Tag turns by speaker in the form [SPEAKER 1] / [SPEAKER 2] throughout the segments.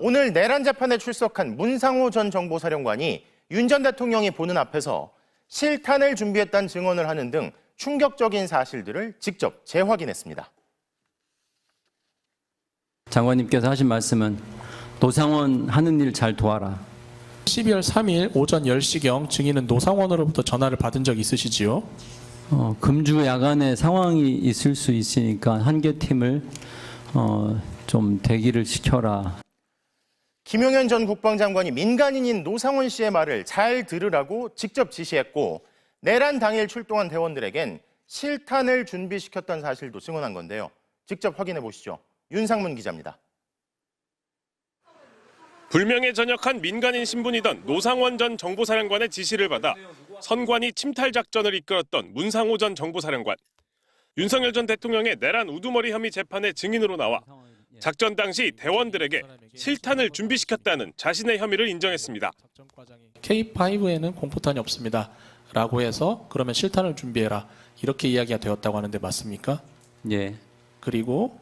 [SPEAKER 1] 오늘 내란 재판에 출석한 문상호 전 정보사령관이 윤 전 대통령이 보는 앞에서 실탄을 준비했다는 증언을 하는 등 충격적인 사실들을 직접 재확인했습니다.
[SPEAKER 2] 장관님께서 하신 말씀은 노상원 하는 일 잘 도와라.
[SPEAKER 3] 12월 3일 오전 10시경 증인은 노상원으로부터 전화를 받은 적 있으시지요?
[SPEAKER 2] 어, 금주 야간에 상황이 있을 수 있으니까 한개 팀을 어, 좀 대기를 시켜라.
[SPEAKER 1] 김용현 전 국방장관이 민간인인 노상원 씨의 말을 잘 들으라고 직접 지시했고 내란 당일 출동한 대원들에겐 실탄을 준비시켰던 사실도 증언한 건데요. 직접 확인해 보시죠. 윤상문 기자입니다.
[SPEAKER 4] 불명예 전역한 민간인 신분이던 노상원 전 정보사령관의 지시를 받아 선관위 침탈 작전을 이끌었던 문상호 전 정보사령관. 윤석열 전 대통령의 내란 우두머리 혐의 재판의 증인으로 나와 작전 당시 대원들에게 실탄을 준비시켰다는 자신의 혐의를 인정했습니다.
[SPEAKER 3] K5에는 공포탄이 없습니다. 라고 해서 그러면 실탄을 준비해라. 이렇게 이야기가 되었다고 하는데 맞습니까?
[SPEAKER 2] 예,
[SPEAKER 3] 그리고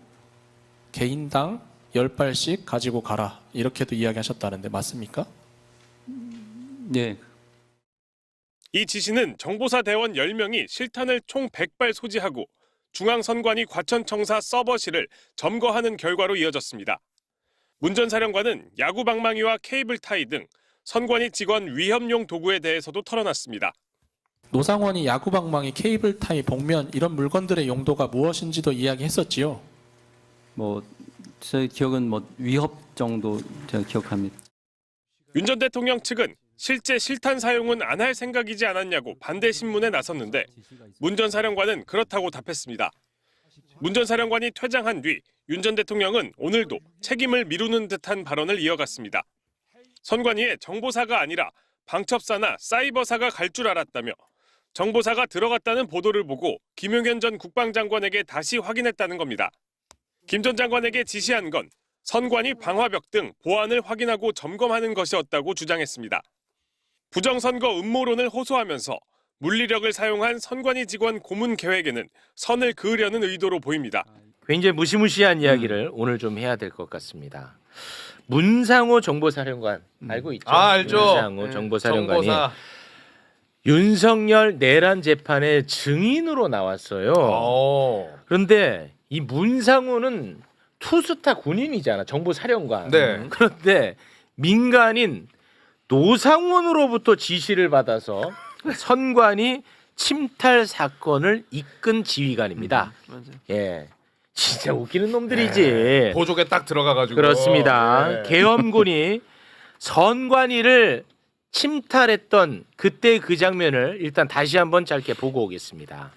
[SPEAKER 3] 개인당 10발씩 가지고 가라. 이렇게도 이야기하셨다는데 맞습니까?
[SPEAKER 2] 예,
[SPEAKER 4] 이 지시는 정보사 대원 10명이 실탄을 총 100발 소지하고 중앙선관위 과천청사 서버실을 점거하는 결과로 이어졌습니다. 문 전 사령관은 야구 방망이와 케이블 타이 등 선관위 직원 위협용 도구에 대해서도 털어놨습니다.
[SPEAKER 3] 노상원이 야구 방망이, 케이블 타이, 복면 이런 물건들의 용도가 무엇인지도 이야기했었지요.
[SPEAKER 2] 뭐 제 기억은 뭐 위협 정도 제가 기억합니다.
[SPEAKER 4] 윤 전 대통령 측은 실제 실탄 사용은 안 할 생각이지 않았냐고 반대 신문에 나섰는데 문 전 사령관은 그렇다고 답했습니다. 문 전 사령관이 퇴장한 뒤 윤 전 대통령은 오늘도 책임을 미루는 듯한 발언을 이어갔습니다. 선관위에 정보사가 아니라 방첩사나 사이버사가 갈 줄 알았다며 정보사가 들어갔다는 보도를 보고 김용현 전 국방장관에게 다시 확인했다는 겁니다. 김 전 장관에게 지시한 건 선관위 방화벽 등 보안을 확인하고 점검하는 것이었다고 주장했습니다. 부정선거 음모론을 호소하면서 물리력을 사용한 선관위 직원 고문 계획에는 선을 그으려는 의도로 보입니다.
[SPEAKER 5] 굉장히 무시무시한 이야기를 오늘 좀 해야 될 것 같습니다. 문상호 정보사령관 알고 있죠?
[SPEAKER 6] 아 알죠.
[SPEAKER 5] 문상호
[SPEAKER 6] 네,
[SPEAKER 5] 정보사령관이
[SPEAKER 6] 정보사.
[SPEAKER 5] 윤석열 내란 재판의 증인으로 나왔어요.
[SPEAKER 6] 어.
[SPEAKER 5] 그런데 이 문상호는 투스타 군인이잖아, 정보사령관.
[SPEAKER 6] 네.
[SPEAKER 5] 그런데 민간인 노상원으로부터 지시를 받아서 선관위 침탈 사건을 이끈 지휘관입니다. 예. 진짜 웃기는 놈들이지.
[SPEAKER 6] 보조개 딱 들어가가지고.
[SPEAKER 5] 그렇습니다.
[SPEAKER 6] 네.
[SPEAKER 5] 계엄군이 선관위를 침탈했던 그때 그 장면을 일단 다시 한번 짧게 보고 오겠습니다.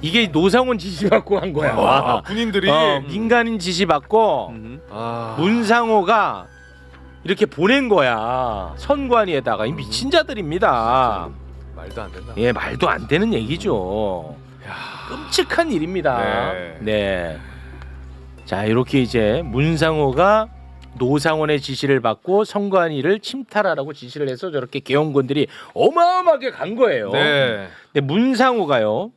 [SPEAKER 5] 이게 노상원 지시 받고 한 거야.
[SPEAKER 6] 와, 군인들이.
[SPEAKER 5] 어, 민간인 지시 받고
[SPEAKER 6] 아.
[SPEAKER 5] 문상호가 이렇게 보낸 거야. 선관위에다가 이 미친 자들입니다.
[SPEAKER 6] 말도 안 된다.
[SPEAKER 5] 예, 말도 안 되는 얘기죠. 끔찍한 일입니다.
[SPEAKER 6] 네.
[SPEAKER 5] 네. 자, 이렇게 이제 문상호가 노상원의 지시를 받고 선관위를 침탈하라고 지시를 해서 저렇게 계엄군들이 어마어마하게 간 거예요.
[SPEAKER 6] 네.
[SPEAKER 5] 근데 문상호가요.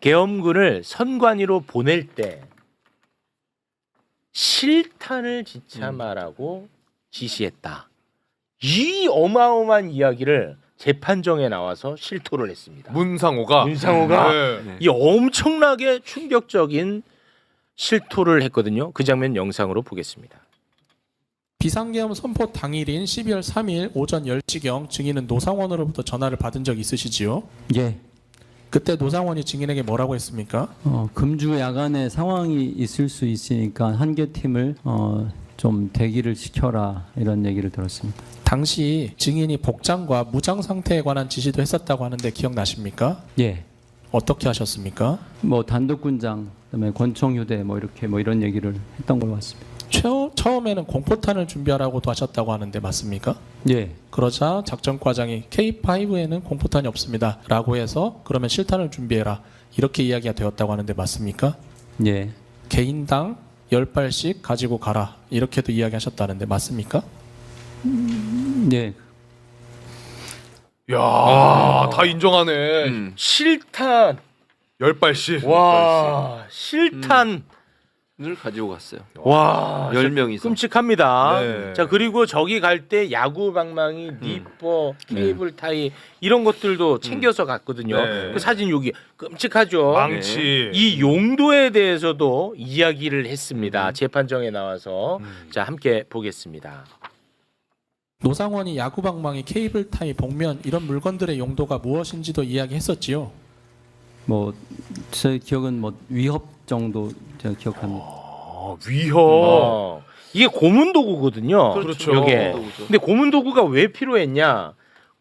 [SPEAKER 5] 계엄군을 선관위로 보낼 때 실탄을 지참하라고 지시했다. 이 어마어마한 이야기를 재판정에 나와서 실토를 했습니다.
[SPEAKER 6] 문상호가.
[SPEAKER 5] 문상호가
[SPEAKER 6] 네.
[SPEAKER 5] 이 엄청나게 충격적인 실토를 했거든요. 그 장면 영상으로 보겠습니다.
[SPEAKER 3] 비상계엄 선포 당일인 12월 3일 오전 10시경 증인은 노상원으로부터 전화를 받은 적 있으시지요?
[SPEAKER 2] 예,
[SPEAKER 3] 그때 노상원이 증인에게 뭐라고 했습니까?
[SPEAKER 2] 어, 금주 야간에 상황이 있을 수 있으니까 한 개 팀을 어, 좀 대기를 시켜라 이런 얘기를 들었습니다.
[SPEAKER 3] 당시 증인이 복장과 무장 상태에 관한 지시도 했었다고 하는데 기억나십니까?
[SPEAKER 2] 예,
[SPEAKER 3] 어떻게 하셨습니까?
[SPEAKER 2] 뭐 단독 군장, 그다음에 권총 휴대 뭐 이렇게 뭐 이런 얘기를 했던 걸로 봤습니다.
[SPEAKER 3] 최, 처음에는 공포탄을 준비하라고도 하셨다고 하는데 맞습니까?
[SPEAKER 2] 예,
[SPEAKER 3] 그러자 작전과장이 K5에는 공포탄이 없습니다. 라고 해서 그러면 실탄을 준비해라. 이렇게 이야기가 되었다고 하는데 맞습니까?
[SPEAKER 2] 예,
[SPEAKER 3] 개인당 10발씩 가지고 가라. 이렇게도 이야기하셨다는데 맞습니까?
[SPEAKER 2] 예,
[SPEAKER 6] 야, 다 인정하네.
[SPEAKER 5] 음. 실탄
[SPEAKER 6] 열 발씩.
[SPEAKER 5] 와 실탄
[SPEAKER 7] 가지고 갔어요.
[SPEAKER 5] 와,
[SPEAKER 7] 열 명이서.
[SPEAKER 5] 끔찍합니다.
[SPEAKER 6] 네.
[SPEAKER 5] 자 그리고 저기 갈 때 야구 방망이, 니퍼, 케이블 타이 이런 것들도 챙겨서 갔거든요.
[SPEAKER 6] 네.
[SPEAKER 5] 그 사진 여기 끔찍하죠.
[SPEAKER 6] 망치.
[SPEAKER 5] 이 용도에 대해서도 이야기를 했습니다. 재판정에 나와서 자 함께 보겠습니다.
[SPEAKER 3] 노상원이 야구방망이, 케이블 타이, 복면 이런 물건들의 용도가 무엇인지도 이야기했었지요.
[SPEAKER 2] 뭐 제 기억은 뭐 위협 정도 제가 기억합니다.
[SPEAKER 6] 아, 위협.
[SPEAKER 5] 어, 이게 고문 도구거든요.
[SPEAKER 6] 그렇죠.
[SPEAKER 5] 요게.
[SPEAKER 7] 도구죠.
[SPEAKER 5] 근데 고문 도구가 왜 필요했냐?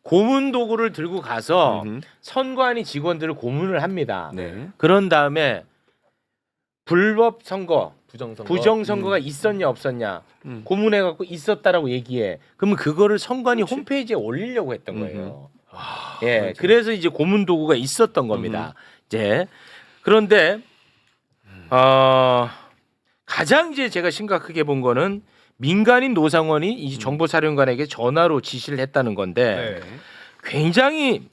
[SPEAKER 5] 고문 도구를 들고 가서
[SPEAKER 7] 음흠.
[SPEAKER 5] 선관위 직원들을 고문을 합니다.
[SPEAKER 7] 네.
[SPEAKER 5] 그런 다음에 불법 선거,
[SPEAKER 6] 부정선거.
[SPEAKER 5] 부정 선거가 있었냐 없었냐
[SPEAKER 7] 음.
[SPEAKER 5] 고문해 갖고 있었다라고 얘기해. 그러면 그거를 선관위 홈페이지에 올리려고 했던. 거예요. 예, 그래서 이제 고문 도구가 있었던 겁니다. 이제 그런데 어, 가장 이제 제가 심각하게 본 거는 민간인 노상원이 이 정보사령관에게 전화로 지시를 했다는 건데
[SPEAKER 6] 네.
[SPEAKER 5] 굉장히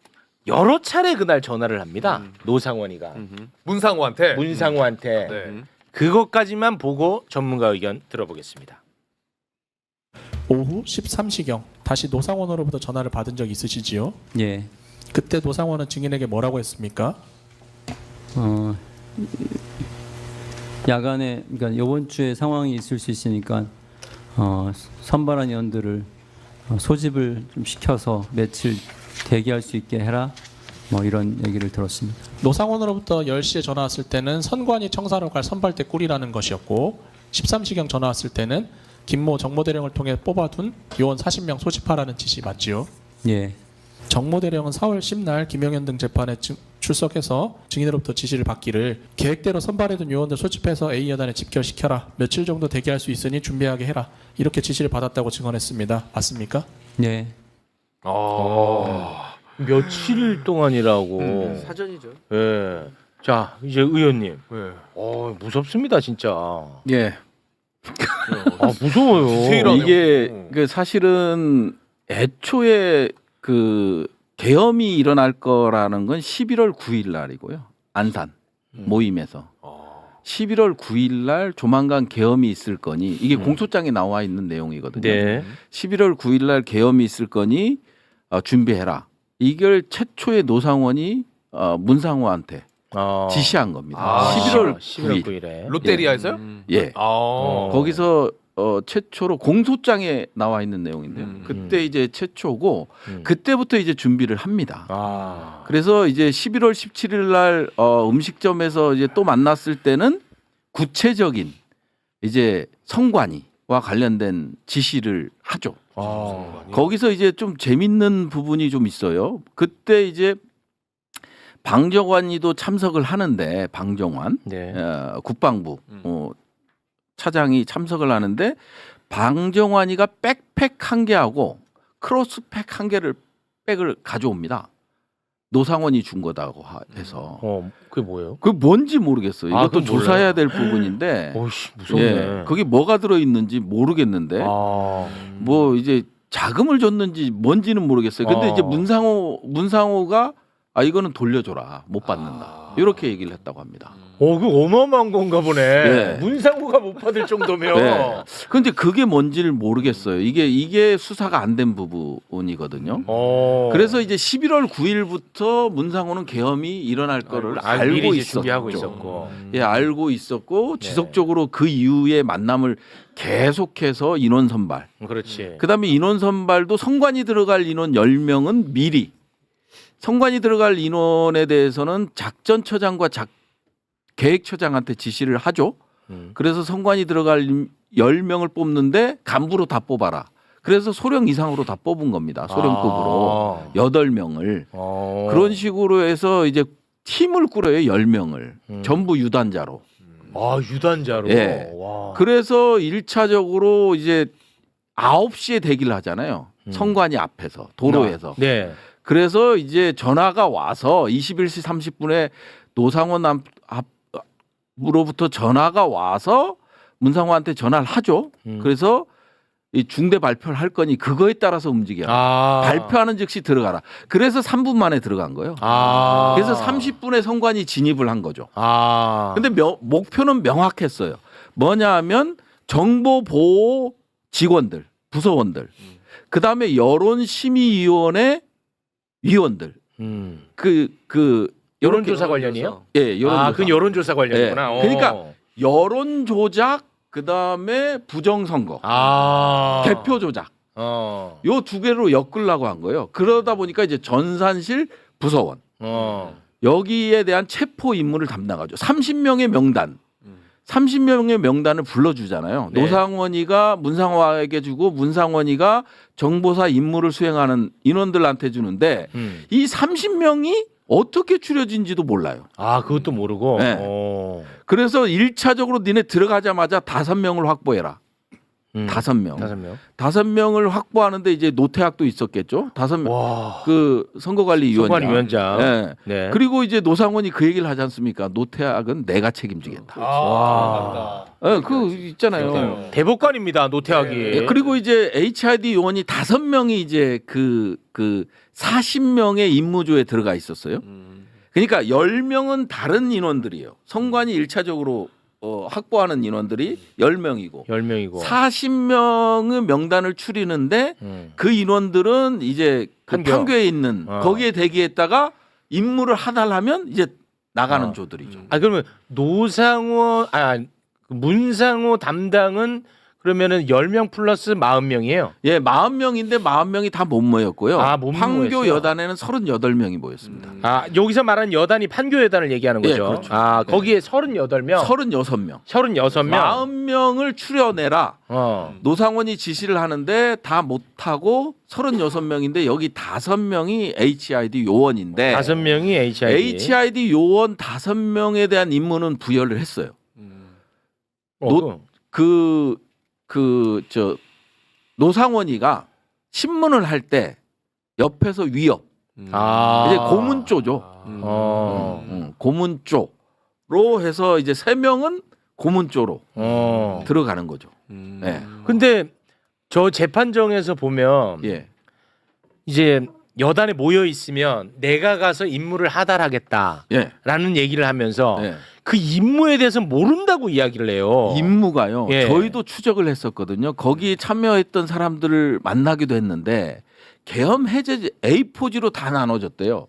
[SPEAKER 5] 여러 차례 그날 전화를 합니다.
[SPEAKER 7] 음.
[SPEAKER 5] 노상원이가
[SPEAKER 7] 음흠.
[SPEAKER 6] 문상호한테.
[SPEAKER 5] 문상호한테
[SPEAKER 6] 네.
[SPEAKER 7] 음.
[SPEAKER 5] 그것까지만 보고 전문가 의견 들어보겠습니다.
[SPEAKER 3] 오후 13시경 다시 노상원으로부터 전화를 받은 적 있으시지요?
[SPEAKER 2] 예.
[SPEAKER 3] 그때 노상원은 증인에게 뭐라고 했습니까?
[SPEAKER 2] 어, 야간에 그러니까 이번 주에 상황이 있을 수 있으니까 어, 선발한 의원들을 어, 소집을 좀 시켜서 며칠 대기할 수 있게 해라. 뭐 이런 얘기를 들었습니다.
[SPEAKER 3] 노상원으로부터 10시에 전화 왔을 때는 선관위 청사로 갈 선발대 꿀이라는 것이었고 13시경 전화 왔을 때는 김모 정모대령을 통해 뽑아둔 요원 40명 소집하라는 지시 맞지요?
[SPEAKER 2] 예.
[SPEAKER 3] 정모대령은 4월 10날 김영현 등 재판에 증- 출석해서 증인으로부터 지시를 받기를 계획대로 선발해둔 요원들 소집해서 A 여단에 집결시켜라 며칠 정도 대기할 수 있으니 준비하게 해라 이렇게 지시를 받았다고 증언했습니다 맞습니까?
[SPEAKER 2] 예.
[SPEAKER 6] 아.
[SPEAKER 5] 며칠 동안이라고.
[SPEAKER 7] 음. 사전이죠.
[SPEAKER 5] 예. 자 이제 의원님.
[SPEAKER 6] 네.
[SPEAKER 5] 어 무섭습니다 진짜.
[SPEAKER 8] 예.
[SPEAKER 5] 아 무서워요.
[SPEAKER 6] 디테일하네요.
[SPEAKER 8] 이게
[SPEAKER 6] 음.
[SPEAKER 8] 그 사실은 애초에 그 계엄이 일어날 거라는 건 11월 9일 날이고요. 안산 모임에서
[SPEAKER 6] 아.
[SPEAKER 8] 11월 9일 날 조만간 계엄이 있을 거니 이게
[SPEAKER 5] 음.
[SPEAKER 8] 공소장에 나와 있는 내용이거든요.
[SPEAKER 5] 네.
[SPEAKER 8] 11월 9일 날 계엄이 있을 거니 어, 준비해라. 이걸 최초의 노상원이 어, 문상호한테
[SPEAKER 5] 어.
[SPEAKER 8] 지시한 겁니다.
[SPEAKER 6] 아.
[SPEAKER 8] 11월
[SPEAKER 5] 11월
[SPEAKER 8] 9일.
[SPEAKER 5] 9일에.
[SPEAKER 6] 롯데리아에서요?
[SPEAKER 7] 음.
[SPEAKER 8] 예.
[SPEAKER 6] 아.
[SPEAKER 5] 어.
[SPEAKER 8] 거기서 어, 최초로 공소장에 나와 있는 내용인데요.
[SPEAKER 7] 음.
[SPEAKER 8] 그때 이제 최초고
[SPEAKER 5] 음.
[SPEAKER 8] 그때부터 이제 준비를 합니다.
[SPEAKER 5] 아.
[SPEAKER 8] 그래서 이제 11월 17일 날 어, 음식점에서 이제 또 만났을 때는 구체적인 이제 성관이와 관련된 지시를 하죠.
[SPEAKER 5] 아.
[SPEAKER 8] 거기서 이제 좀 재밌는 부분이 좀 있어요. 그때 이제 방정환이도 참석을 하는데 방정환
[SPEAKER 5] 네.
[SPEAKER 8] 어, 국방부
[SPEAKER 7] 음.
[SPEAKER 8] 어, 차장이 참석을 하는데 방정환이가 백팩 한 개하고 크로스팩 한 개를 백을 가져옵니다. 노상원이 준 거다고 하- 해서
[SPEAKER 5] 어 그게 뭐예요?
[SPEAKER 8] 그 뭔지 모르겠어요.
[SPEAKER 5] 아,
[SPEAKER 8] 이것도
[SPEAKER 5] 그건 몰라요?
[SPEAKER 8] 조사해야 될 부분인데
[SPEAKER 5] 오씨 무섭네.
[SPEAKER 8] 예, 거기 뭐가 들어 있는지 모르겠는데
[SPEAKER 5] 아.
[SPEAKER 8] 뭐 이제 자금을 줬는지 뭔지는 모르겠어요. 근데
[SPEAKER 5] 어.
[SPEAKER 8] 이제 문상호 문상호가 아 이거는 돌려줘라 못 받는다
[SPEAKER 6] 아.
[SPEAKER 8] 이렇게 얘기를 했다고 합니다.
[SPEAKER 5] 어, 그 어마어마한 건가 보네.
[SPEAKER 8] 네.
[SPEAKER 5] 문상구가 못 받을 정도면.
[SPEAKER 8] 네. 근데 그게 뭔지를 모르겠어요. 이게 이게 수사가 안 된 부분이거든요.
[SPEAKER 5] 어.
[SPEAKER 8] 그래서 이제 11월 9일부터 문상호는 계엄이 일어날 거를
[SPEAKER 5] 아,
[SPEAKER 8] 알고
[SPEAKER 5] 미리 이제
[SPEAKER 8] 있었죠.
[SPEAKER 5] 준비하고 있었고.
[SPEAKER 8] 예, 알고 있었고
[SPEAKER 5] 네.
[SPEAKER 8] 지속적으로 그 이후에 만남을 계속해서 인원 선발.
[SPEAKER 5] 음, 그렇지.
[SPEAKER 8] 그다음에 인원 선발도 성관이 들어갈 인원 10명은 미리 성관이 들어갈 인원에 대해서는 작전처장과 작 계획처장한테 지시를 하죠.
[SPEAKER 5] 음.
[SPEAKER 8] 그래서 성관이 들어갈 10명을 뽑는데 간부로 다 뽑아라. 그래서 소령 이상으로 다 뽑은 겁니다. 소령급으로
[SPEAKER 5] 아.
[SPEAKER 8] 여덟 명을
[SPEAKER 5] 어.
[SPEAKER 8] 그런 식으로 해서 이제 팀을 꾸려요. 10명을.
[SPEAKER 5] 음.
[SPEAKER 8] 전부 유단자로.
[SPEAKER 5] 아 유단자로.
[SPEAKER 8] 예.
[SPEAKER 5] 와.
[SPEAKER 8] 그래서 일차적으로 이제 9시에 대기를 하잖아요.
[SPEAKER 5] 음.
[SPEAKER 8] 성관이 앞에서 도로에서.
[SPEAKER 5] 네.
[SPEAKER 8] 그래서 이제 전화가 와서 21시 30분에 노상원 앞, 앞으로부터 전화가 와서 문상호한테 전화를 하죠.
[SPEAKER 5] 음.
[SPEAKER 8] 그래서 이 중대 발표를 할 거니 그거에 따라서 움직여라.
[SPEAKER 5] 아.
[SPEAKER 8] 발표하는 즉시 들어가라. 그래서 3분 만에 들어간 거예요.
[SPEAKER 5] 아.
[SPEAKER 8] 그래서 30분에 성관이 진입을 한 거죠.
[SPEAKER 5] 아.
[SPEAKER 8] 근데 명- 목표는 명확했어요. 뭐냐 하면 정보 보호 직원들, 부서원들, 그 다음에 여론심의위원회 위원들,
[SPEAKER 5] 음.
[SPEAKER 8] 그 그
[SPEAKER 5] 여론조사 관련이요?
[SPEAKER 8] 예, 여론조사.
[SPEAKER 5] 아, 그 여론조사 관련이구나.
[SPEAKER 8] 예. 그러니까
[SPEAKER 5] 어.
[SPEAKER 8] 여론 조작, 그 다음에 부정 선거,
[SPEAKER 5] 아.
[SPEAKER 8] 개표 조작.
[SPEAKER 5] 어.
[SPEAKER 8] 요 두 개로 엮으려고 한 거예요. 그러다 보니까 이제 전산실 부서원
[SPEAKER 5] 어.
[SPEAKER 8] 여기에 대한 체포 임무를 담당하죠. 30명의 명단. 30명의 명단을 불러주잖아요.
[SPEAKER 5] 네.
[SPEAKER 8] 노상원이가 문상화에게 주고 문상원이가 정보사 임무를 수행하는 인원들한테 주는데
[SPEAKER 5] 음.
[SPEAKER 8] 이 30명이 어떻게 추려진지도 몰라요.
[SPEAKER 5] 아, 그것도 모르고.
[SPEAKER 8] 네.
[SPEAKER 5] 어.
[SPEAKER 8] 그래서 1차적으로 니네 들어가자마자 다섯 명을 확보해라.
[SPEAKER 5] 음.
[SPEAKER 8] 다섯 명.
[SPEAKER 5] 다섯 명.
[SPEAKER 8] 다섯 명을 확보하는데 이제 노태학도 있었겠죠. 다섯 명.
[SPEAKER 5] 와.
[SPEAKER 8] 그 선거관리위원장.
[SPEAKER 5] 선관위원장.
[SPEAKER 8] 예.
[SPEAKER 5] 네.
[SPEAKER 8] 그리고 이제 노상원이 그 얘기를 하지 않습니까? 노태학은 내가 책임지겠다.
[SPEAKER 5] 와.
[SPEAKER 8] 예, 그 있잖아요.
[SPEAKER 5] 대법관입니다. 노태학이.
[SPEAKER 8] 예, 그리고 이제 HID 요원이 다섯 명이 이제 그, 그 40명의 임무조에 들어가 있었어요. 그러니까 10명은 다른 인원들이에요. 선관위 일차적으로 어, 확보하는 인원들이 10명이고
[SPEAKER 5] 10명이고.
[SPEAKER 8] 40명의 명단을 추리는데
[SPEAKER 5] 음.
[SPEAKER 8] 그 인원들은 이제 그
[SPEAKER 5] 판교.
[SPEAKER 8] 판교에 있는
[SPEAKER 5] 어.
[SPEAKER 8] 거기에 대기했다가 임무를 하달하면 이제 나가는
[SPEAKER 5] 어.
[SPEAKER 8] 조들이죠.
[SPEAKER 5] 아 그러면 노상호 아그 문상호 담당은 그러면은 10명 플러스 40명이에요.
[SPEAKER 8] 예, 40명인데 40명이 다 못 모였고요.
[SPEAKER 5] 아, 못
[SPEAKER 8] 판교
[SPEAKER 5] 모였어요?
[SPEAKER 8] 여단에는 38명이 모였습니다.
[SPEAKER 5] 아, 여기서 말하는 여단이 판교 여단을 얘기하는
[SPEAKER 8] 예,
[SPEAKER 5] 거죠.
[SPEAKER 8] 그렇죠.
[SPEAKER 5] 아,
[SPEAKER 8] 네.
[SPEAKER 5] 거기에 38명.
[SPEAKER 8] 36명.
[SPEAKER 5] 36명.
[SPEAKER 8] 40명을 추려내라.
[SPEAKER 5] 어.
[SPEAKER 8] 노상원이 지시를 하는데 다 못하고 36명인데 여기 5명이 HID 요원인데
[SPEAKER 5] 다섯 명이 HID.
[SPEAKER 8] HID 요원 5명에 대한 임무는 부여를 했어요.
[SPEAKER 5] 어,
[SPEAKER 8] 노- 그, 그, 저, 노상원이가 신문을 할 때 옆에서 위협.
[SPEAKER 5] 아.
[SPEAKER 8] 이제 고문조죠.
[SPEAKER 5] 어.
[SPEAKER 8] 음, 고문조로 해서 이제 세 명은 고문조로
[SPEAKER 5] 어.
[SPEAKER 8] 들어가는 거죠. 네.
[SPEAKER 5] 근데 저 재판정에서 보면
[SPEAKER 8] 예.
[SPEAKER 5] 이제 여단에 모여 있으면 내가 가서 임무를 하달하겠다라는
[SPEAKER 8] 예.
[SPEAKER 5] 얘기를 하면서
[SPEAKER 8] 예.
[SPEAKER 5] 그 임무에 대해서 모른다고 이야기를 해요.
[SPEAKER 8] 임무가요.
[SPEAKER 5] 예.
[SPEAKER 8] 저희도 추적을 했었거든요. 거기에 참여했던 사람들을 만나기도 했는데 계엄 해제 A4지로 다 나눠졌대요.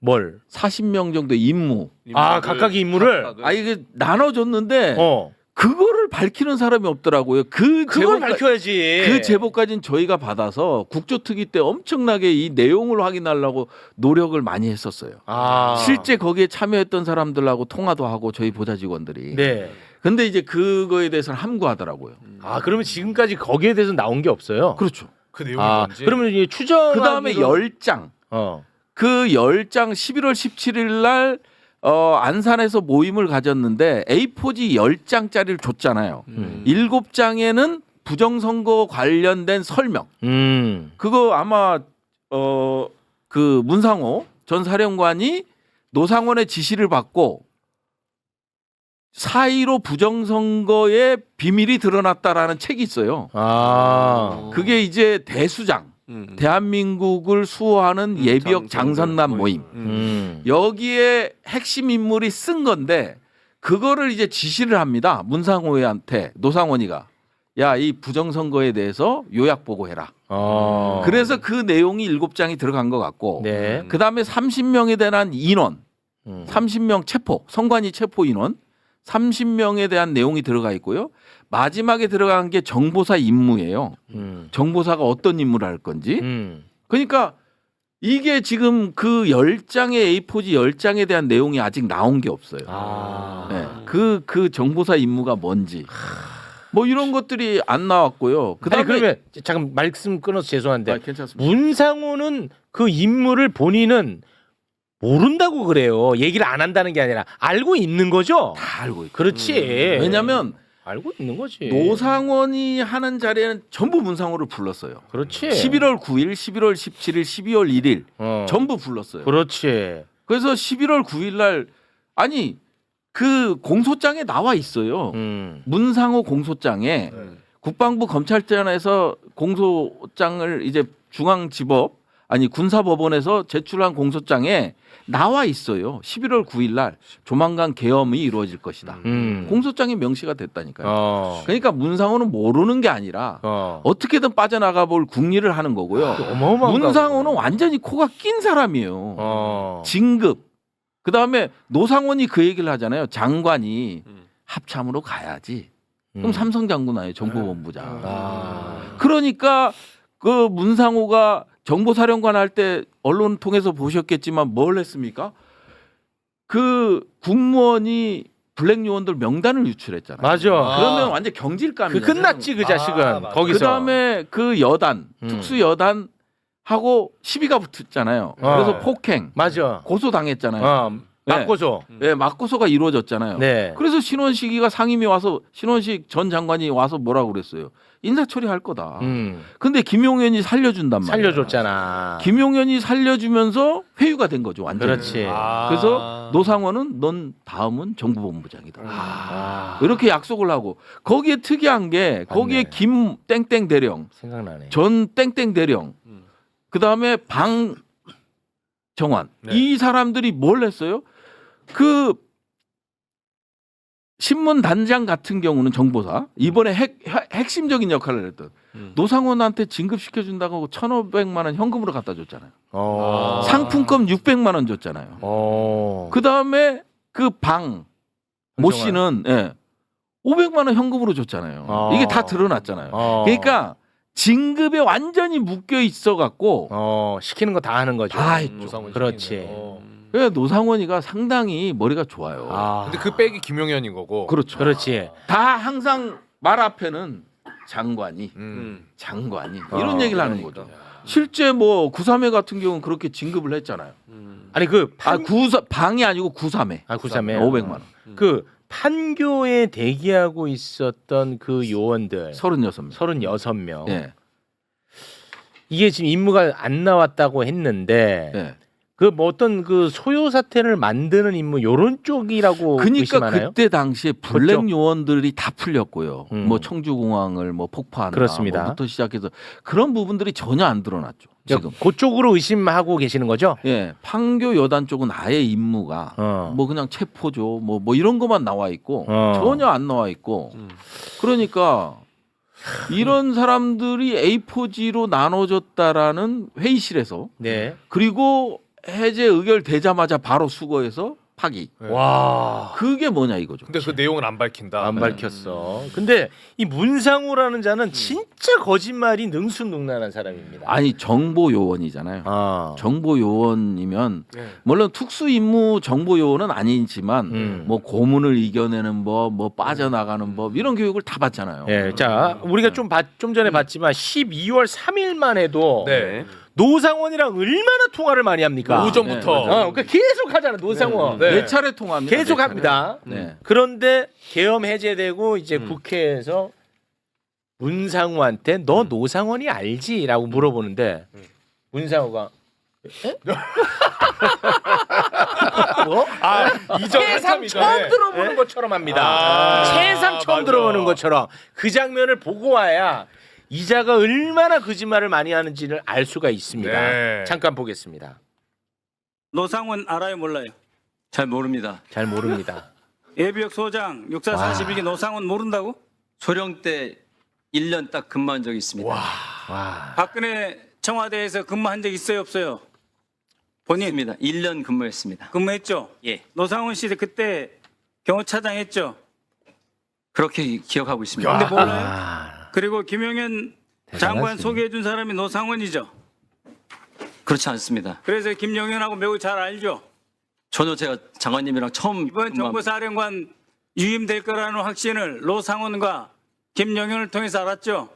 [SPEAKER 5] 뭘?
[SPEAKER 8] 40명 정도 임무.
[SPEAKER 5] 아 각각의 임무를
[SPEAKER 8] 아 이게 나눠줬는데
[SPEAKER 5] 어
[SPEAKER 8] 그거를 밝히는 사람이 없더라고요. 그
[SPEAKER 5] 그걸
[SPEAKER 8] 제보까-
[SPEAKER 5] 밝혀야지.
[SPEAKER 8] 그 제보까지는 저희가 받아서 국조특위 때 엄청나게 이 내용을 확인하려고 노력을 많이 했었어요.
[SPEAKER 5] 아
[SPEAKER 8] 실제 거기에 참여했던 사람들하고 통화도 하고 저희 보좌 직원들이.
[SPEAKER 5] 네.
[SPEAKER 8] 근데 이제 그거에 대해서는 함구하더라고요.
[SPEAKER 5] 아 그러면 지금까지 거기에 대해서 나온 게 없어요.
[SPEAKER 8] 그렇죠.
[SPEAKER 6] 그 내용이
[SPEAKER 5] 아
[SPEAKER 6] 뭔지.
[SPEAKER 5] 그러면 이제 추정.
[SPEAKER 8] 그 다음에 열 장.
[SPEAKER 5] 어.
[SPEAKER 8] 그 열장 11월 17일 날 어, 안산에서 모임을 가졌는데 A4지 열장짜리를 줬잖아요.
[SPEAKER 5] 음.
[SPEAKER 8] 일곱 장에는 부정선거 관련된 설명.
[SPEAKER 5] 음.
[SPEAKER 8] 그거 아마 어 그 문상호 전 사령관이 노상원의 지시를 받고 4.15 부정선거의 비밀이 드러났다라는 책이 있어요.
[SPEAKER 5] 아.
[SPEAKER 8] 그게 이제 대수장, 대한민국을 수호하는 예비역 장선남 모임.
[SPEAKER 5] 음.
[SPEAKER 8] 여기에 핵심 인물이 쓴 건데 그거를 이제 지시를 합니다. 문상호한테 노상원이가 야 이 부정선거에 대해서 요약 보고해라.
[SPEAKER 5] 어.
[SPEAKER 8] 그래서 그 내용이 일곱 장이 들어간 것 같고
[SPEAKER 5] 네.
[SPEAKER 8] 그 다음에 30명에 대한 인원,
[SPEAKER 5] 음.
[SPEAKER 8] 30명 체포, 선관위 체포 인원 30명에 대한 내용이 들어가 있고요. 마지막에 들어간 게 정보사 임무예요.
[SPEAKER 5] 음.
[SPEAKER 8] 정보사가 어떤 임무를 할 건지.
[SPEAKER 5] 음.
[SPEAKER 8] 그러니까 이게 지금 그 10장의 A4지 10장에 대한 내용이 아직 나온 게 없어요.
[SPEAKER 5] 아.
[SPEAKER 8] 네. 그, 그 정보사 임무가 뭔지. 뭐 이런 것들이 안 나왔고요.
[SPEAKER 5] 그
[SPEAKER 8] 그다음에
[SPEAKER 5] 다음에 그러면 잠깐 말씀 끊어서 죄송한데
[SPEAKER 8] 아.
[SPEAKER 5] 문상호는 그 임무를 본인은 모른다고 그래요. 얘기를 안 한다는 게 아니라 알고 있는 거죠.
[SPEAKER 8] 다 알고 있고.
[SPEAKER 5] 그렇지.
[SPEAKER 8] 왜냐면
[SPEAKER 5] 알고 있는 거지.
[SPEAKER 8] 노상원이 하는 자리에는 전부 문상호를 불렀어요.
[SPEAKER 5] 그렇지.
[SPEAKER 8] 11월 9일, 11월 17일, 12월 1일
[SPEAKER 5] 어.
[SPEAKER 8] 전부 불렀어요.
[SPEAKER 5] 그렇지.
[SPEAKER 8] 그래서 11월 9일 날 아니 그 공소장에 나와 있어요.
[SPEAKER 5] 음.
[SPEAKER 8] 문상호 공소장에
[SPEAKER 6] 네.
[SPEAKER 8] 국방부 검찰청에서 공소장을 이제 중앙지법 아니 군사법원에서 제출한 공소장에 나와 있어요. 11월 9일 날 조만간 계엄이 이루어질 것이다.
[SPEAKER 5] 음.
[SPEAKER 8] 공소장에 명시가 됐다니까요.
[SPEAKER 5] 어.
[SPEAKER 8] 그러니까 문상호는 모르는 게 아니라
[SPEAKER 5] 어.
[SPEAKER 8] 어떻게든 빠져나가 볼 궁리를 하는 거고요.
[SPEAKER 5] 어마어마한
[SPEAKER 8] 문상호는 완전히 코가 낀 사람이에요.
[SPEAKER 5] 어.
[SPEAKER 8] 진급. 그 다음에 노상원이 그 얘기를 하잖아요. 장관이
[SPEAKER 6] 음.
[SPEAKER 8] 합참으로 가야지. 그럼
[SPEAKER 5] 음.
[SPEAKER 8] 삼성 장군 아니에요. 정보본부장.
[SPEAKER 5] 아.
[SPEAKER 8] 그러니까 그 문상호가 정보사령관 할 때 언론 통해서 보셨겠지만 뭘 했습니까? 그 국무원이 블랙 요원들 명단을 유출했잖아요.
[SPEAKER 5] 맞아.
[SPEAKER 8] 그러면 완전 경질감이에요.
[SPEAKER 5] 그 끝났지 그 자식은
[SPEAKER 6] 아, 맞아.
[SPEAKER 5] 거기서.
[SPEAKER 8] 그다음에 그 여단
[SPEAKER 5] 음.
[SPEAKER 8] 특수 여단 하고 시비가 붙었잖아요.
[SPEAKER 5] 어.
[SPEAKER 8] 그래서 폭행
[SPEAKER 5] 맞아.
[SPEAKER 8] 고소 당했잖아요.
[SPEAKER 5] 어.
[SPEAKER 8] 네.
[SPEAKER 5] 맞고서.
[SPEAKER 8] 예, 맞고소가 이루어졌잖아요.
[SPEAKER 5] 네.
[SPEAKER 8] 그래서 신원식이가 상임위 와서 신원식 전 장관이 와서 뭐라고 그랬어요? 인사 처리할 거다.
[SPEAKER 5] 음.
[SPEAKER 8] 근데 김용현이 살려준단 말이야.
[SPEAKER 5] 살려줬잖아.
[SPEAKER 8] 김용현이 살려주면서 회유가 된 거죠. 완전.
[SPEAKER 5] 그렇지.
[SPEAKER 6] 아.
[SPEAKER 8] 그래서 노상원은 넌 다음은 정부본부장이다.
[SPEAKER 5] 아.
[SPEAKER 8] 이렇게 약속을 하고 거기에 특이한 게 거기에
[SPEAKER 5] 맞네.
[SPEAKER 8] 김 땡땡 대령,
[SPEAKER 5] 생각나네.
[SPEAKER 8] 전 땡땡 대령,
[SPEAKER 6] 음.
[SPEAKER 8] 그 다음에 방 정환
[SPEAKER 6] 네.
[SPEAKER 8] 이 사람들이 뭘 했어요? 그 신문 단장 같은 경우는 정보사 이번에 핵, 핵- 핵심적인 역할을 했던
[SPEAKER 6] 음.
[SPEAKER 8] 노상원한테 진급시켜 준다고 1,500만 원 현금으로 갖다 줬잖아요.
[SPEAKER 5] 어.
[SPEAKER 6] 아.
[SPEAKER 8] 상품권 600만 원 줬잖아요.
[SPEAKER 5] 어.
[SPEAKER 8] 그 다음에 그 방 모. 씨는 예, 500만 원 현금으로 줬잖아요.
[SPEAKER 5] 어.
[SPEAKER 8] 이게 다 드러났잖아요.
[SPEAKER 5] 어.
[SPEAKER 8] 그러니까 진급에 완전히 묶여 있어 갖고
[SPEAKER 5] 어 시키는 거 다 하는 거죠.
[SPEAKER 8] 다 했죠.
[SPEAKER 6] 노상훈
[SPEAKER 5] 그렇지.
[SPEAKER 6] 시키는 거.
[SPEAKER 8] 그래 노상원이가 상당히 머리가 좋아요.
[SPEAKER 5] 아.
[SPEAKER 6] 근데 그 백이 김용현인 거고.
[SPEAKER 8] 그렇죠.
[SPEAKER 5] 그렇지.
[SPEAKER 8] 다 항상 말 앞에는 장관이
[SPEAKER 6] 음.
[SPEAKER 8] 장관이
[SPEAKER 5] 어,
[SPEAKER 8] 이런 얘기를 하는
[SPEAKER 6] 그러니까.
[SPEAKER 8] 거죠. 실제 뭐 구삼회 같은 경우는 그렇게 진급을 했잖아요.
[SPEAKER 6] 음.
[SPEAKER 5] 아니 그
[SPEAKER 8] 아
[SPEAKER 5] 판...
[SPEAKER 8] 구사 방이 아니고 구삼회
[SPEAKER 5] 아, 구삼에
[SPEAKER 8] 500만 원.
[SPEAKER 5] 그 판교에 대기하고 있었던 그 요원들
[SPEAKER 8] 36명.
[SPEAKER 5] 36명.
[SPEAKER 8] 예.
[SPEAKER 5] 이게 지금 임무가 안 나왔다고 했는데
[SPEAKER 8] 예.
[SPEAKER 5] 그 뭐 어떤 그 소요 사태를 만드는 임무 요런 쪽이라고
[SPEAKER 8] 그러니까
[SPEAKER 5] 의심하나요?
[SPEAKER 8] 그때 당시에 블랙
[SPEAKER 5] 그쪽?
[SPEAKER 8] 요원들이 다 풀렸고요.
[SPEAKER 5] 음.
[SPEAKER 8] 뭐 청주공항을 뭐 폭파한다.
[SPEAKER 5] 그렇습니다.
[SPEAKER 8] 뭐부터 시작해서 그런 부분들이 전혀 안 드러났죠. 지금.
[SPEAKER 5] 그쪽으로 의심하고 계시는 거죠?
[SPEAKER 8] 예, 판교 여단 쪽은 아예 임무가
[SPEAKER 5] 어.
[SPEAKER 8] 뭐 그냥 체포죠, 뭐뭐 이런 것만 나와 있고
[SPEAKER 5] 어.
[SPEAKER 8] 전혀 안 나와 있고
[SPEAKER 6] 음.
[SPEAKER 8] 그러니까 이런 사람들이 A4G로 나눠졌다라는 회의실에서
[SPEAKER 5] 네.
[SPEAKER 8] 그리고 해제 의결 되자마자 바로 수거해서 파기.
[SPEAKER 6] 네.
[SPEAKER 5] 와.
[SPEAKER 8] 그게 뭐냐 이거죠.
[SPEAKER 6] 근데 그 내용은 안 밝힌다.
[SPEAKER 5] 안
[SPEAKER 6] 네.
[SPEAKER 5] 밝혔어. 근데 이 문상우라는 자는 진짜 거짓말이 능수능란한 사람입니다.
[SPEAKER 8] 아니 정보 요원이잖아요.
[SPEAKER 5] 아.
[SPEAKER 8] 정보 요원이면
[SPEAKER 6] 네.
[SPEAKER 8] 물론 특수 임무 정보 요원은 아니지만
[SPEAKER 5] 음.
[SPEAKER 8] 뭐 고문을 이겨내는 법, 뭐 빠져나가는 법 이런 교육을 다 받잖아요.
[SPEAKER 5] 예, 자 우리가 좀, 봤- 좀 전에 봤지만 12월 3일만 해도
[SPEAKER 6] 네.
[SPEAKER 5] 노상원이랑 얼마나 통화를 많이 합니까?
[SPEAKER 6] 오전부터.
[SPEAKER 5] 어, 그러니까 계속 하잖아 노상원.
[SPEAKER 6] 네.
[SPEAKER 8] 네 차례 통합니다.
[SPEAKER 5] 계속
[SPEAKER 8] 네 차례.
[SPEAKER 5] 합니다.
[SPEAKER 8] 네.
[SPEAKER 5] 그런데 계엄 해제되고 이제
[SPEAKER 6] 음.
[SPEAKER 5] 국회에서 문상우한테 너 노상원이 알지?라고 물어보는데
[SPEAKER 6] 음.
[SPEAKER 5] 문상우가 에? 뭐?
[SPEAKER 6] 아, 이전
[SPEAKER 5] 세상
[SPEAKER 6] 한참
[SPEAKER 5] 처음
[SPEAKER 6] 이전에.
[SPEAKER 5] 들어보는 것처럼 합니다.
[SPEAKER 6] 아,
[SPEAKER 5] 세상 처음
[SPEAKER 6] 맞아.
[SPEAKER 5] 들어보는 것처럼 그 장면을 보고 와야 이자가 얼마나 거짓말을 많이 하는지를 알 수가 있습니다.
[SPEAKER 6] 네.
[SPEAKER 5] 잠깐 보겠습니다.
[SPEAKER 7] 노상원 알아요 몰라요?
[SPEAKER 2] 잘 모릅니다.
[SPEAKER 5] 잘 모릅니다.
[SPEAKER 7] 예비역 소장 육사
[SPEAKER 5] 와.
[SPEAKER 7] 41기 노상원 모른다고?
[SPEAKER 2] 소령 때 1년 딱 근무한 적이 있습니다.
[SPEAKER 5] 와.
[SPEAKER 7] 박근혜 청와대에서 근무한 적 있어요 없어요? 본인
[SPEAKER 2] 있습니다. 1년 근무했습니다.
[SPEAKER 7] 근무했죠?
[SPEAKER 2] 예.
[SPEAKER 7] 노상원 씨 그때 경호차장 했죠?
[SPEAKER 2] 그렇게 기억하고 있습니다.
[SPEAKER 7] 근데 몰라요?
[SPEAKER 5] 아,
[SPEAKER 7] 그리고 김용현 장관 소개해 준 사람이 노상원이죠.
[SPEAKER 2] 그렇지 않습니다.
[SPEAKER 7] 그래서 김용현하고 매우 잘 알죠.
[SPEAKER 2] 전혀 제가 장관님이랑 처음
[SPEAKER 7] 이번
[SPEAKER 2] 근무한-
[SPEAKER 7] 정보사령관 유임될 거라는 확신을 노상원과 김용현을 통해서 알았죠.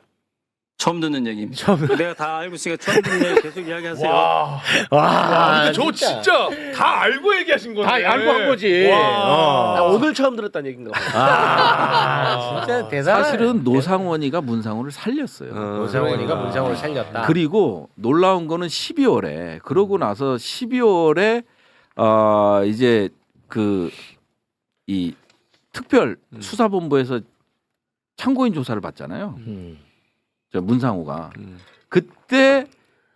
[SPEAKER 2] 처음 듣는 얘기입니다.
[SPEAKER 5] 처음.
[SPEAKER 7] 내가 다 알고 있으니까 처음 듣는 얘기 계속 이야기하세요.
[SPEAKER 6] 와.
[SPEAKER 5] 와,
[SPEAKER 6] 근데 저 진짜 다 알고 얘기하신 건데.
[SPEAKER 5] 다 알고 한 거지.
[SPEAKER 6] 와.
[SPEAKER 5] 어.
[SPEAKER 9] 오늘 처음 들었다는 얘기인가 봐.
[SPEAKER 5] 아, 진짜 대단하네.
[SPEAKER 8] 사실은 노상원이가 문상호를 살렸어요.
[SPEAKER 5] 노상원이가 문상호를 살렸다.
[SPEAKER 8] 그리고 놀라운 거는 12월에 그러고 나서 12월에 어 이제 그 이 특별 수사본부에서 참고인 조사를 받잖아요.
[SPEAKER 5] 음.
[SPEAKER 8] 저 문상호가
[SPEAKER 6] 음.
[SPEAKER 8] 그때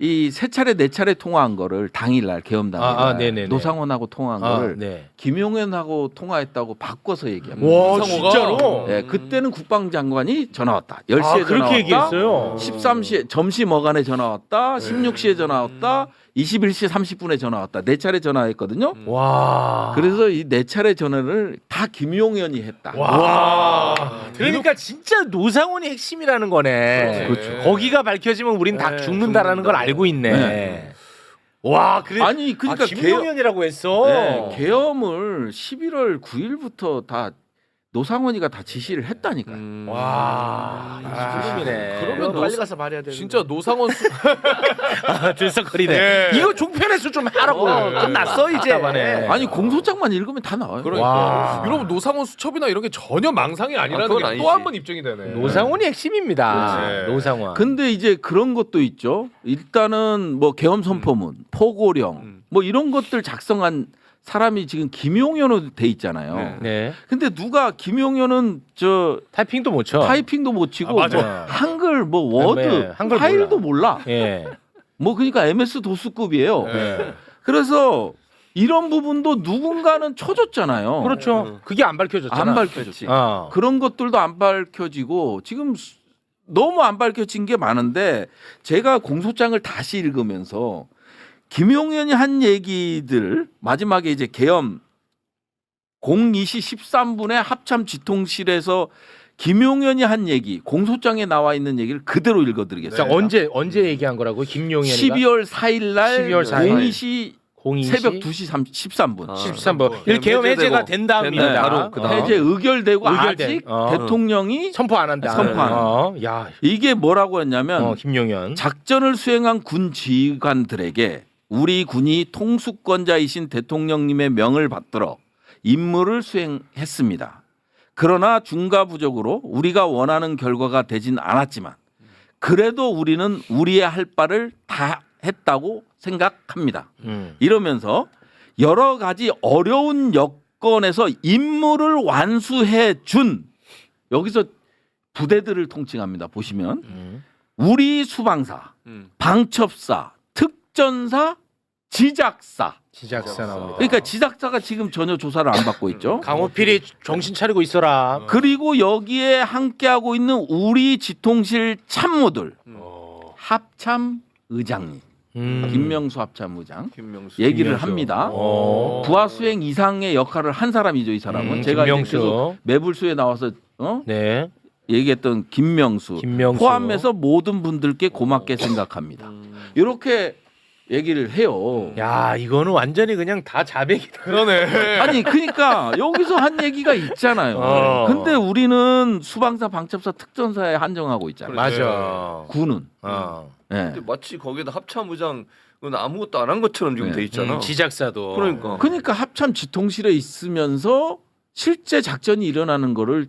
[SPEAKER 8] 이 세 차례 네 차례 통화한 거를 당일날 계엄 당일
[SPEAKER 5] 아, 아, 네네네.
[SPEAKER 8] 노상원하고 통화한
[SPEAKER 5] 아,
[SPEAKER 8] 거를
[SPEAKER 5] 네.
[SPEAKER 8] 김용현하고 통화했다고 바꿔서 얘기합니다.
[SPEAKER 5] 와? 진짜로?
[SPEAKER 8] 예, 그때는 국방장관이 전화 왔다. 10시에
[SPEAKER 5] 아
[SPEAKER 8] 전화
[SPEAKER 5] 그렇게
[SPEAKER 8] 왔다.
[SPEAKER 5] 얘기했어요.
[SPEAKER 8] 13시에 점심 어간에 전화 왔다. 16시에 전화 왔다. 21시 30분에 전화 왔다. 네 차례 전화했거든요.
[SPEAKER 5] 와.
[SPEAKER 8] 그래서 이 네 차례 전화를 다 김용현이 했다.
[SPEAKER 6] 와.
[SPEAKER 5] 그러니까 진짜 노상원이 핵심이라는 거네.
[SPEAKER 6] 그렇죠.
[SPEAKER 5] 거기가 밝혀지면 우린 다
[SPEAKER 6] 네,
[SPEAKER 5] 죽는다라는 걸 알고 있네.
[SPEAKER 8] 네.
[SPEAKER 5] 와, 그래.
[SPEAKER 8] 아니 그러니까
[SPEAKER 5] 아, 김용현이라고 했어.
[SPEAKER 8] 네, 계엄을 11월 9일부터 다 노상원이가 다 지시를 했다니까요.
[SPEAKER 6] 음.
[SPEAKER 5] 와, 아, 죽음이네.
[SPEAKER 6] 그러면
[SPEAKER 5] 빨리
[SPEAKER 6] 노-
[SPEAKER 5] 가서 말해야 돼.
[SPEAKER 6] 진짜 노상원 수
[SPEAKER 5] 아, 들썩거리네.
[SPEAKER 6] 예.
[SPEAKER 5] 이거 종편에서 좀 하라고.
[SPEAKER 6] 어,
[SPEAKER 5] 끝났어 이제.
[SPEAKER 6] 답답하네.
[SPEAKER 8] 아니 공소장만 읽으면 다 나와요.
[SPEAKER 6] 그러니까
[SPEAKER 5] 와.
[SPEAKER 6] 여러분 노상원 수첩이나 이런 게 전혀 망상이 아니라는
[SPEAKER 9] 그건
[SPEAKER 6] 게
[SPEAKER 9] 아니지.
[SPEAKER 6] 또한번 입증이 되네.
[SPEAKER 5] 노상원이 핵심입니다.
[SPEAKER 6] 그렇지.
[SPEAKER 5] 노상원.
[SPEAKER 8] 근데 이제 그런 것도 있죠. 일단은 뭐 계엄 선포문, 포고령
[SPEAKER 9] 음.
[SPEAKER 8] 뭐 이런 것들 작성한 사람이 지금 김용현으로 돼 있잖아요.
[SPEAKER 9] 네.
[SPEAKER 5] 네.
[SPEAKER 8] 근데 누가 김용현은 저
[SPEAKER 5] 타이핑도 못 쳐.
[SPEAKER 8] 타이핑도 못 치고
[SPEAKER 6] 아, 맞아요.
[SPEAKER 8] 뭐 한글 뭐 워드
[SPEAKER 5] 네, 한글
[SPEAKER 8] 파일도 몰라.
[SPEAKER 5] 예.
[SPEAKER 8] 뭐 그러니까 MS 도수급이에요.
[SPEAKER 6] 네.
[SPEAKER 8] 그래서 이런 부분도 누군가는 쳐줬잖아요.
[SPEAKER 5] 그렇죠. 그게 안 밝혀졌잖아.
[SPEAKER 8] 안 밝혀졌지.
[SPEAKER 5] 어.
[SPEAKER 8] 그런 것들도 안 밝혀지고 지금 수- 너무 안 밝혀진 게 많은데 제가 공소장을 다시 읽으면서 김용현이 한 얘기들 마지막에 이제 계엄 02시 13분에 합참 지통실에서 김용현이 한 얘기 공소장에 나와 있는 얘기를 그대로
[SPEAKER 5] 자,
[SPEAKER 8] 읽어드리겠습니다.
[SPEAKER 5] 언제 언제 얘기한 거라고? 김용현이가
[SPEAKER 8] 12월 4일 날
[SPEAKER 5] 12월 4일.
[SPEAKER 8] 02시
[SPEAKER 5] 02시
[SPEAKER 8] 새벽 2시 3, 13분.
[SPEAKER 9] 아.
[SPEAKER 5] 13번.
[SPEAKER 9] 네,
[SPEAKER 5] 이 계엄
[SPEAKER 9] 해제되고.
[SPEAKER 5] 해제가 된 다음입니다.
[SPEAKER 9] 바로 그 다음.
[SPEAKER 8] 해제 의결되고
[SPEAKER 5] 의결된.
[SPEAKER 8] 아직
[SPEAKER 5] 어.
[SPEAKER 8] 대통령이
[SPEAKER 5] 선포 안 한다.
[SPEAKER 8] 선포 안
[SPEAKER 5] 어. 야,
[SPEAKER 8] 이게 뭐라고 했냐면
[SPEAKER 5] 어, 김용현.
[SPEAKER 8] 작전을 수행한 군 지휘관들에게 우리 군이 통수권자이신 대통령님의 명을 받들어 임무를 수행했습니다. 그러나 중과부적으로 우리가 원하는 결과가 되진 않았지만 그래도 우리는 우리의 할 바를 다 했다고 생각합니다.
[SPEAKER 5] 음.
[SPEAKER 8] 이러면서 여러 가지 어려운 여건에서 임무를 완수해 준 여기서 부대들을 통칭합니다. 보시면
[SPEAKER 5] 음.
[SPEAKER 8] 우리 수방사,
[SPEAKER 9] 음.
[SPEAKER 8] 방첩사, 특전사, 지작사.
[SPEAKER 5] 지작사 나옵니다.
[SPEAKER 8] 그러니까 지작사가 지금 전혀 조사를 안 받고 있죠.
[SPEAKER 5] 강호필이 정신 차리고 있어라.
[SPEAKER 8] 그리고 여기에 함께하고 있는 우리 지통실 참모들
[SPEAKER 6] 어.
[SPEAKER 8] 합참 의장님
[SPEAKER 5] 음.
[SPEAKER 8] 김명수 합참 의장
[SPEAKER 9] 김명수.
[SPEAKER 8] 얘기를
[SPEAKER 5] 김명수.
[SPEAKER 8] 합니다.
[SPEAKER 5] 어.
[SPEAKER 8] 부하 수행 이상의 역할을 한 사람이죠 이 사람은
[SPEAKER 5] 음,
[SPEAKER 8] 제가 이제
[SPEAKER 5] 김명수.
[SPEAKER 8] 계속 매불수에 나와서 어?
[SPEAKER 5] 네.
[SPEAKER 8] 얘기했던 김명수,
[SPEAKER 5] 김명수.
[SPEAKER 8] 포함해서 모든 분들께 고맙게 생각합니다. 이렇게 얘기를 해요.
[SPEAKER 5] 야, 이거는 완전히 그냥 다 자백이다.
[SPEAKER 6] 그러네.
[SPEAKER 8] 아니 그러니까 여기서 한 얘기가 있잖아요.
[SPEAKER 5] 어.
[SPEAKER 8] 근데 우리는 수방사, 방첩사, 특전사에 한정하고 있잖아요.
[SPEAKER 5] 맞아.
[SPEAKER 8] 군은.
[SPEAKER 5] 어.
[SPEAKER 8] 예.
[SPEAKER 9] 근데 마치 거기다 합참의장은 아무것도 안 한 것처럼 지금
[SPEAKER 8] 네.
[SPEAKER 9] 돼 있잖아.
[SPEAKER 5] 음, 지작사도.
[SPEAKER 9] 그러니까.
[SPEAKER 8] 그러니까 합참 지통실에 있으면서 실제 작전이 일어나는 거를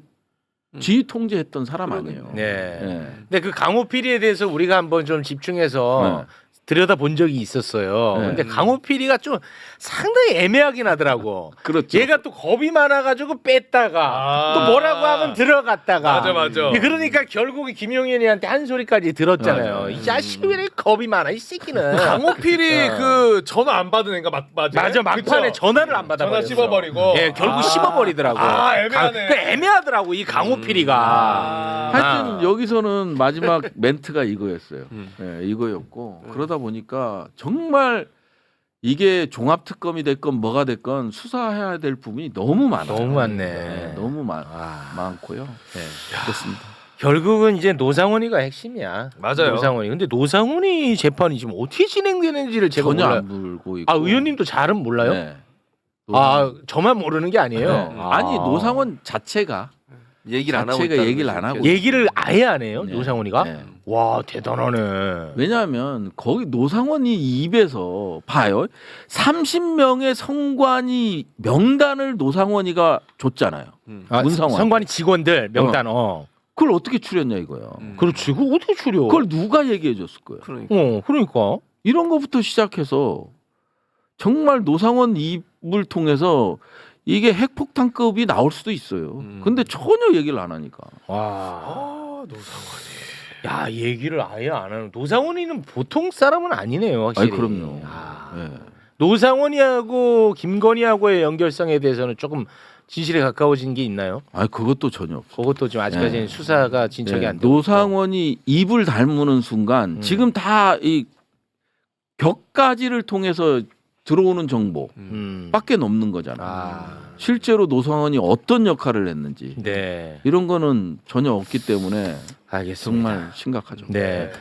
[SPEAKER 9] 음.
[SPEAKER 8] 지휘 통제했던 사람 아니에요.
[SPEAKER 5] 네.
[SPEAKER 8] 예.
[SPEAKER 5] 근데 그 강호필이에 대해서 우리가 한번 좀 집중해서 들여다 본 적이 있었어요.
[SPEAKER 8] 네.
[SPEAKER 5] 근데 강호필이가 좀 상당히 애매하긴 하더라고.
[SPEAKER 8] 그렇죠.
[SPEAKER 5] 얘가 또 겁이 많아가지고 뺐다가
[SPEAKER 6] 아.
[SPEAKER 5] 또 뭐라고 하면 들어갔다가.
[SPEAKER 6] 맞아 맞아.
[SPEAKER 5] 그러니까 결국에 김용현이한테 한 소리까지 들었잖아요.
[SPEAKER 8] 맞아요.
[SPEAKER 5] 이 자식이 왜 이렇게 겁이 많아 이 새끼는.
[SPEAKER 6] 강호필이
[SPEAKER 5] 어.
[SPEAKER 6] 그 전화 안 받은 애가 막 맞아.
[SPEAKER 5] 맞아 막판에 전화를 안 받아
[SPEAKER 6] 전화 씹어버리고.
[SPEAKER 5] 예, 결국
[SPEAKER 6] 아.
[SPEAKER 5] 씹어버리더라고.
[SPEAKER 6] 아, 애매하네.
[SPEAKER 5] 강- 그 애매하더라고 이 강호필이가.
[SPEAKER 6] 아.
[SPEAKER 8] 하여튼
[SPEAKER 5] 아.
[SPEAKER 8] 여기서는 마지막 멘트가 이거였어요.
[SPEAKER 9] 음.
[SPEAKER 8] 예, 이거였고 그러다 보니까 정말 이게 종합 특검이 됐건 뭐가 됐건 수사해야 될 부분이 너무 많아요.
[SPEAKER 5] 너무 많네.
[SPEAKER 8] 네, 너무 많,
[SPEAKER 5] 아.
[SPEAKER 8] 많고요.
[SPEAKER 5] 네.
[SPEAKER 8] 그렇습니다.
[SPEAKER 5] 결국은 이제 노상원이가 핵심이야.
[SPEAKER 6] 맞아요.
[SPEAKER 5] 노상원이. 근데 노상원이 재판이 지금 어떻게 진행되는지를 제가
[SPEAKER 8] 전혀
[SPEAKER 5] 몰라요.
[SPEAKER 8] 안 불고 있고.
[SPEAKER 5] 아 의원님도 잘은 몰라요?
[SPEAKER 8] 네.
[SPEAKER 5] 아 저만 모르는 게 아니에요.
[SPEAKER 8] 네. 아니 노상원 자체가
[SPEAKER 9] 얘기를 안 하고
[SPEAKER 8] 자체가
[SPEAKER 9] 있다는
[SPEAKER 8] 얘기를
[SPEAKER 9] 거죠.
[SPEAKER 8] 안 하고
[SPEAKER 5] 얘기를 아예 안 해요.
[SPEAKER 8] 네.
[SPEAKER 5] 노상원이가?
[SPEAKER 8] 네.
[SPEAKER 5] 와 대단하네.
[SPEAKER 8] 왜냐하면 거기 노상원이 입에서 봐요. 30명의 성관이 명단을 노상원이가 줬잖아요.
[SPEAKER 9] 음.
[SPEAKER 5] 아,
[SPEAKER 8] 문상원.
[SPEAKER 5] 선관위 직원들 명단 어.
[SPEAKER 8] 그걸 어떻게 추렸냐 이거예요.
[SPEAKER 9] 음.
[SPEAKER 5] 그렇지. 그거 어떻게 추려?
[SPEAKER 8] 그걸 누가 얘기해 줬을 거예요.
[SPEAKER 9] 그러니까.
[SPEAKER 5] 어 그러니까.
[SPEAKER 8] 이런 것부터 시작해서 정말 노상원 입을 통해서 이게 핵폭탄급이 나올 수도 있어요.
[SPEAKER 9] 음.
[SPEAKER 8] 근데 전혀 얘기를 안 하니까.
[SPEAKER 5] 와.
[SPEAKER 6] 아 노상원이.
[SPEAKER 5] 야 얘기를 아예 안 하는 노상원이는 보통 사람은 아니네요 확실히.
[SPEAKER 8] 아이 그럼요.
[SPEAKER 5] 아,
[SPEAKER 8] 예.
[SPEAKER 5] 노상원이하고 김건희하고의 연결성에 대해서는 조금 진실에 가까워진 게 있나요?
[SPEAKER 8] 아 그것도 전혀 없어.
[SPEAKER 5] 그것도 지금 아직까지는
[SPEAKER 8] 네.
[SPEAKER 5] 수사가 진척이
[SPEAKER 8] 예,
[SPEAKER 5] 안 되고
[SPEAKER 8] 노상원이 입을 닮는 순간
[SPEAKER 5] 음.
[SPEAKER 8] 지금 다 이 격가지를 통해서 들어오는 정보
[SPEAKER 5] 음.
[SPEAKER 8] 밖에 없는 거잖아.
[SPEAKER 5] 아,
[SPEAKER 8] 실제로 노상원이 어떤 역할을 했는지
[SPEAKER 5] 네,
[SPEAKER 8] 이런 거는 전혀 없기 때문에
[SPEAKER 5] 알겠습니다.
[SPEAKER 8] 정말 심각하죠.
[SPEAKER 5] 네.